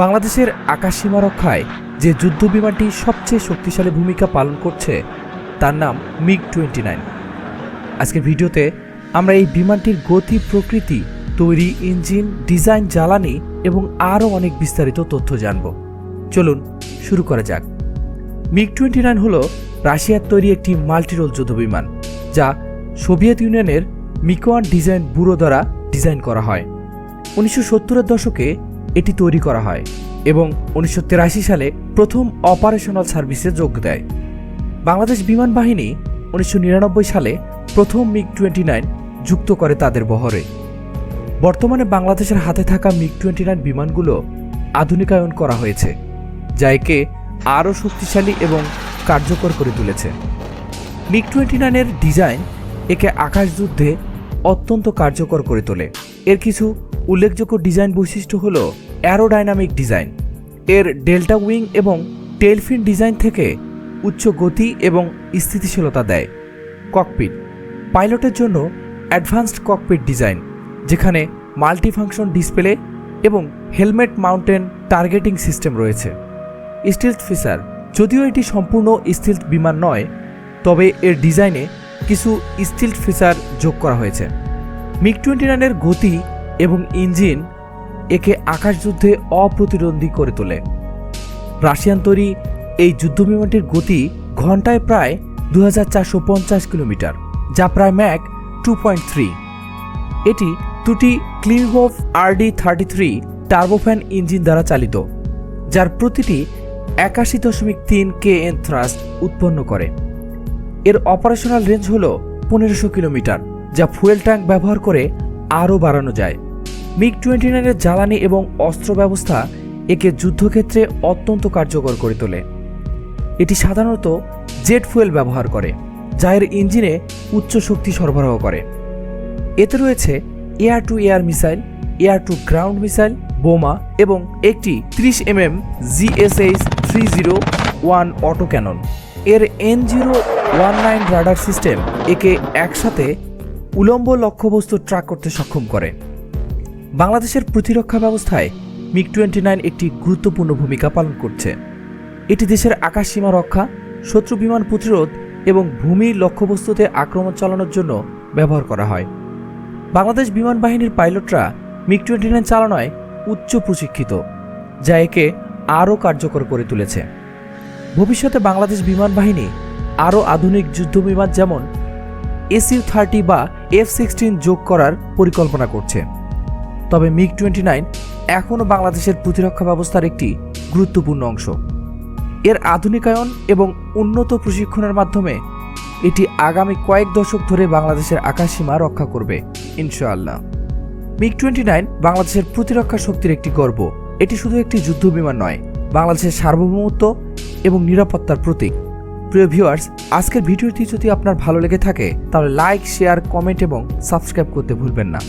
বাংলাদেশের আকাশ সীমা রক্ষায় যে যুদ্ধ বিমানটি সবচেয়ে শক্তিশালী ভূমিকা পালন করছে, তার নাম মিগ টোয়েন্টি নাইন। আজকের ভিডিওতে আমরা এই বিমানটির গতি, প্রকৃতি, তৈরি ইঞ্জিন, ডিজাইন, জ্বালানি এবং আরও অনেক বিস্তারিত তথ্য জানব। চলুন শুরু করা যাক। মিগ টোয়েন্টি নাইন হল রাশিয়ার তৈরি একটি মাল্টিরোল যুদ্ধ বিমান যা সোভিয়েত ইউনিয়নের মিকোয়ান ডিজাইন ব্যুরো দ্বারা ডিজাইন করা হয়। উনিশশো সত্তরের দশকে এটি তৈরি করা হয় এবং উনিশশো সালে প্রথম অপারেশনাল সার্ভিসে যোগ দেয়। বাংলাদেশ বিমান বাহিনী উনিশশো নিরানব্বই সালে প্রথম মিগ টোয়েন্টি নাইন যুক্ত করে তাদের বহরে। বর্তমানে বাংলাদেশের হাতে থাকা মিগ টোয়েন্টি নাইন বিমানগুলো আধুনিকায়ন করা হয়েছে, যা একে আরও শক্তিশালী এবং কার্যকর করে তুলেছে। মিগ টোয়েন্টি নাইনের ডিজাইন একে আকাশযুদ্ধে অত্যন্ত কার্যকর করে তোলে। এর কিছু উল্লেখযোগ্য ডিজাইন বৈশিষ্ট্য হল অ্যারোডাইনামিক ডিজাইন এর ডেল্টা উইং এবং টেলফিন ডিজাইন থেকে উচ্চ গতি এবং স্থিতিশীলতা দেয়। ককপিট পাইলটের জন্য অ্যাডভান্সড ককপিট ডিজাইন যেখানে মাল্টিফাংশন ডিসপ্লে এবং হেলমেট মাউন্টেন টার্গেটিং সিস্টেম রয়েছে। স্টিলথ ফিচার যদিও এটি সম্পূর্ণ স্টিলথ বিমান নয়, তবে এর ডিজাইনে কিছু স্টিলথ ফিচার যোগ করা হয়েছে। মিগ টোয়েন্টি নাইনের গতি এবং ইঞ্জিন একে আকাশযুদ্ধে অপ্রতিদ্বন্দ্বী করে তোলে। রাশিয়ান তৈরি এই যুদ্ধবিমানটির গতি ঘন্টায় প্রায় দু হাজার চারশো পঞ্চাশ কিলোমিটার, যা প্রায় ম্যাক টু পয়েন্ট থ্রি। এটি দুটি ক্লিনহোফ RD thirty three turbofan engine দ্বারা চালিত, যার প্রতিটি একাশি দশমিক তিন কে এন থ্রাস্ট উৎপন্ন করে। এর অপারেশনাল রেঞ্জ হল পনেরোশো কিলোমিটার, যা ফুয়েল ট্যাঙ্ক ব্যবহার করে আরও বাড়ানো যায়। মিগ টোয়েন্টি নাইনের জ্বালানি এবং অস্ত্র ব্যবস্থা একে যুদ্ধক্ষেত্রে অত্যন্ত কার্যকর করে তোলে। এটি সাধারণত জেট ফুয়েল ব্যবহার করে, যা এর ইঞ্জিনে উচ্চ শক্তি সরবরাহ করে। এতে রয়েছে air to air missile air to ground missile, বোমা এবং একটি ত্রিশ M M GSH three zero one auto cannon এর N zero one nine radar system একে একসাথে উলম্ব লক্ষ্যবস্তু ট্র্যাক করতে সক্ষম করে। বাংলাদেশের প্রতিরক্ষা ব্যবস্থায় মিগ টোয়েন্টি নাইন একটি গুরুত্বপূর্ণ ভূমিকা পালন করছে। এটি দেশের আকাশ সীমা রক্ষা, শত্রু বিমান প্রতিরোধ এবং ভূমি লক্ষ্যবস্তুতে আক্রমণ চালানোর জন্য ব্যবহার করা হয়। বাংলাদেশ বিমান বাহিনীর পাইলটরা মিগ টোয়েন্টি নাইন চালনায় উচ্চ প্রশিক্ষিত, যা একে আরও কার্যকর করে তুলেছে। ভবিষ্যতে বাংলাদেশ বিমান বাহিনী আরও আধুনিক যুদ্ধ বিমান যেমন এসইউ থার্টি বা এফ সিক্সটিন যোগ করার পরিকল্পনা করছে। তবে মিগ টোয়েন্টি নাইন এখনও বাংলাদেশের প্রতিরক্ষা ব্যবস্থার একটি গুরুত্বপূর্ণ অংশ। এর আধুনিকায়ন এবং উন্নত প্রশিক্ষণের মাধ্যমে এটি আগামী কয়েক দশক ধরে বাংলাদেশের আকাশসীমা রক্ষা করবে, ইনশাআল্লাহ। মিগ টোয়েন্টি নাইন বাংলাদেশের প্রতিরক্ষা শক্তির একটি গর্ব। এটি শুধু একটি যুদ্ধ বিমান নয়, বাংলাদেশের সার্বভৌমত্ব এবং নিরাপত্তার প্রতীক। প্রিয় ভিউয়ার্স, আজকের ভিডিওটি যদি আপনার ভালো লেগে থাকে, তাহলে লাইক, শেয়ার, কমেন্ট এবং সাবস্ক্রাইব করতে ভুলবেন না।